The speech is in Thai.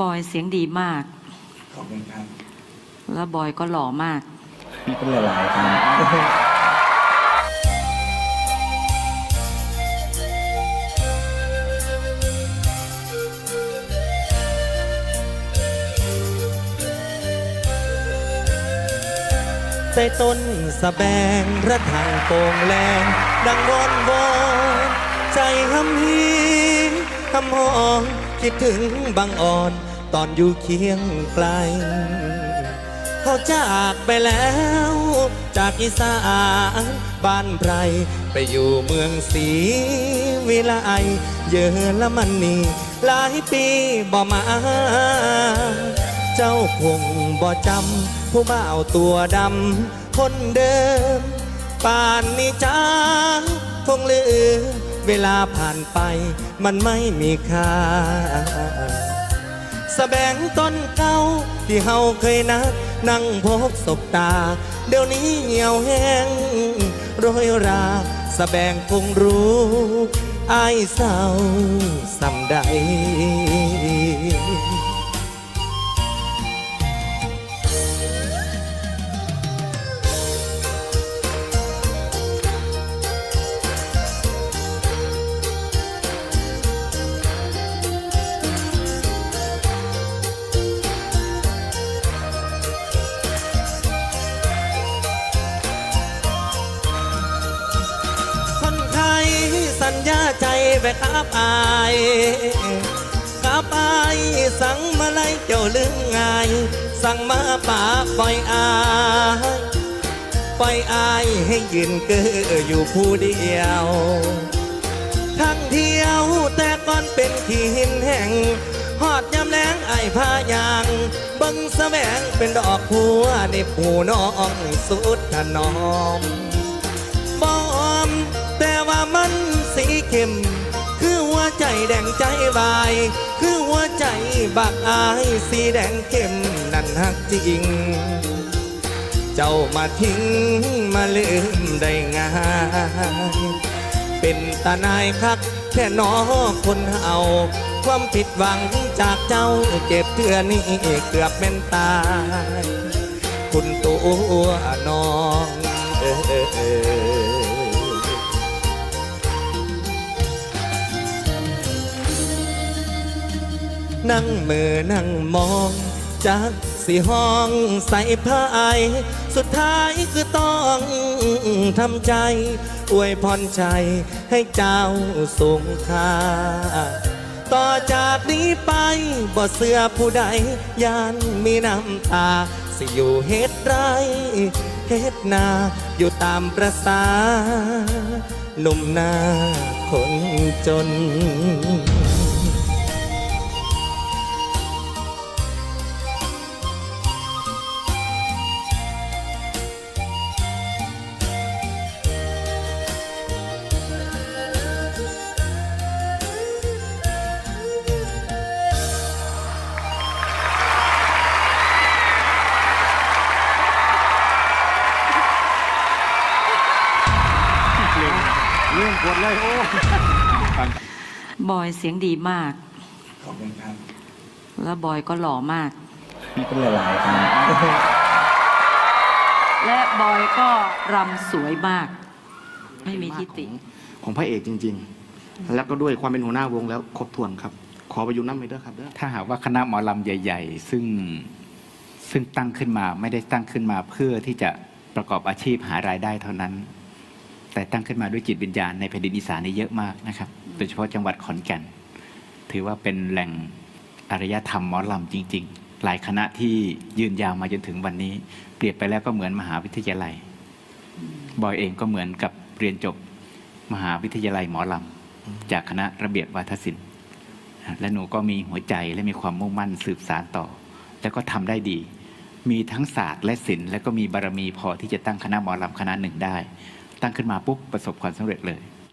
บอยเสียงดีมาก ขอบคุณครับแล้วบอยก็หล่อมาก นี่ก็หลายๆครับใต้ต้นสะแบงระทางโป่งแรง ดังวอนวอนใจหำฮี หำหองคิดถึงบางอ่อน ตอนอยู่เคียงไกล เขาจากไปแล้ว จากอีสานบ้านไพรไปอยู่เมืองศรีวิไลเยอรมันนีหลายปีบ่มา เจ้าคงบ่จำผู้บ่าวตัวดำคนเดิม ป่านนี้จ้าคงลืม เวลาผ่านไปมันไม่มีค่าสแบงต้นเก่าที่เฮาเคยนัดนั่งพบศบตา เดี๋ยวนี้เหี่ยวแห้งโรยราสแบงคงรู้อายเศร้าสำใด ญญาใจไปครับอายครับอายสั่งมาไล่เจ้าลืง่ายสั่งมาป่าปล่อยอายปล่อยอายให้ยืนเกออยู่ผู้เดียวทั้งเที่ยวแต่ก่อนเป็นขี้หินแห่งหอดยำแรงไอ้พายางบังแสวงเป็นดอกหัวในผู้น้องสุดถนอมบอมแต่ว่ามัน เข้ม คือหัวใจแดงใจวาย คือหัวใจบักอายสีแดงเข้มนั่นฮักจริง เจ้ามาทิ้งมาลืมได้ง่ายเป็นตาหนายคักแค่นอคนเอา ความผิดหวังจากเจ้าเจ็บเทือนี้เกือบเป็นตายคุณตัวน้องเออ นั่งมือนั่งมองจากสีห้องใส่ผ้าไอ สุดท้ายคือต้องทำใจ อวยพรใจให้เจ้าสูงค่า ต่อจากนี้ไปบ่เสื้อผู้ใดยานมีน้ำตา สิอยู่เฮ็ดไรเฮ็ดนาอยู่ตามประสาหนุ่มนาคนจน เรื่องกดเลย โอ้บอยเสียงดีมาก ขอบคุณครับ แล้วบอยก็หล่อมาก นี่ก็หลายๆครับและบอยก็รำสวยมาก ไม่มีทิฏฐิของพระเอกจริง ๆ แล้วก็ด้วยความเป็นหัวหน้าวงแล้วครบถ้วนครับ ขอไปอยู่น้ำไปด้วยครับเด้อถ้าหากว่าคณะหมอลำใหญ่ ๆ ซึ่งซึ่งตั้งขึ้นมาไม่ได้ตั้งขึ้นมาเพื่อที่จะประกอบอาชีพหารายได้เท่านั้น แต่ตั้งขึ้นมาด้วยจิตวิญญาณในแผ่นดินอีสานนี่เยอะมากนะครับ โดยเฉพาะจังหวัดขอนแก่น ถือว่าเป็นแหล่งอารยธรรมหมอลำจริง ๆ หลายคณะที่ยืนยาวมาจนถึงวันนี้ เปรียบไปแล้วก็เหมือนมหาวิทยาลัย บอยเองก็เหมือนกับเรียนจบมหาวิทยาลัยหมอลำจากคณะระเบียบวาทศิลป์และหนูก็มีหัวใจและมีความมุ่งมั่นสืบสารต่อ แล้วก็ทำได้ดี มีทั้งศาสตร์และศิลป์และก็มีบารมีพอที่จะตั้งคณะหมอลำคณะหนึ่งได้ ตั้งขึ้นมาปุ๊บประสบความสำเร็จเลย